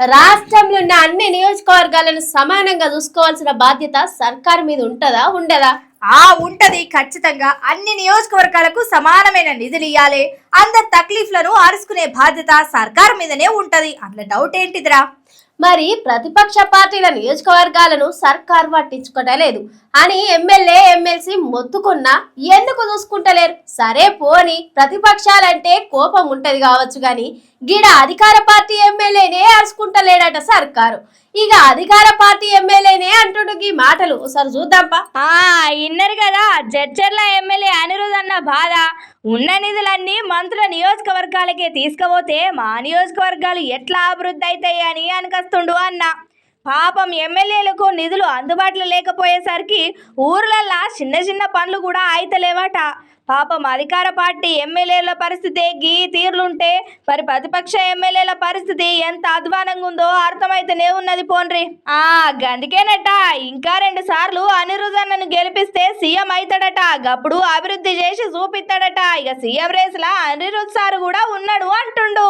రాష్ట్రంలో ఉన్న అన్ని నియోజకవర్గాలను సమానంగా చూసుకోవాల్సిన బాధ్యత సర్కార్ మీద ఉంటుందా ఉండదా? ఆ ఉంటది ఖచ్చితంగా. అన్ని నియోజకవర్గాలకు సమానమైన నిధులు ఇవ్వాలి అందరి తక్లీఫ్లను ఆరుసుకునే బాధ్యత సర్కారు మీదనే ఉంటది. అందులో డౌట్ ఏంటిదిరా? మరి ప్రతిపక్ష పార్టీల నియోజకవర్గాలను సర్కార్ పట్టించుకోవటలేదు అని ఎమ్మెల్యే ఎమ్మెల్సీ మొత్తుకున్నా ఎందుకు చూసుకుంటలేరు? సరే పోని ప్రతిపక్షాలంటే కోపం ఉంటది కావచ్చు కానీ గిడ అధికార పార్టీ ఎమ్మెల్యేనే అరుచుకుంటలేడట సర్కారు. ఇక అధికార పార్టీ ఎమ్మెల్యేనే అంటుండు ఈ మాటలు. ఒకసారి చూద్దాంపా. ఆ ఇన్నరు కదా జడ్చర్ల ఎమ్మెల్యే అనిరుద్ అన్న బాధ. ఉన్న నిధులన్నీ మంత్రుల నియోజకవర్గాలకే తీసుకపోతే మా నియోజకవర్గాలు ఎట్లా అభివృద్ధి అవుతాయి అని అనుకస్తుండు అన్న. పాపం ఎమ్మెల్యేలకు నిధులు అందుబాటులో లేకపోయేసరికి ఊర్లల్లా చిన్న చిన్న పనులు కూడా అయితలేవట పాపం అధికార పార్టీ ఎమ్మెల్యేల పరిస్థితి గీ తీర్లుంటే మరి ప్రతిపక్ష ఎమ్మెల్యేల పరిస్థితి ఎంత అధ్వానంగా ఉందో అర్థమైతేనే ఉన్నది పోన్రి. ఆ గందుకేనట ఇంకా రెండు సార్లు అనిరుద్ అన్నను గెలిపిస్తే సీఎం అవుతాడట గప్పుడు అభివృద్ధి చేసి చూపిస్తాడట ఇక సీఎం రేసులా అనిరుద్ సార్ కూడా ఉన్నాడు అంటుండు.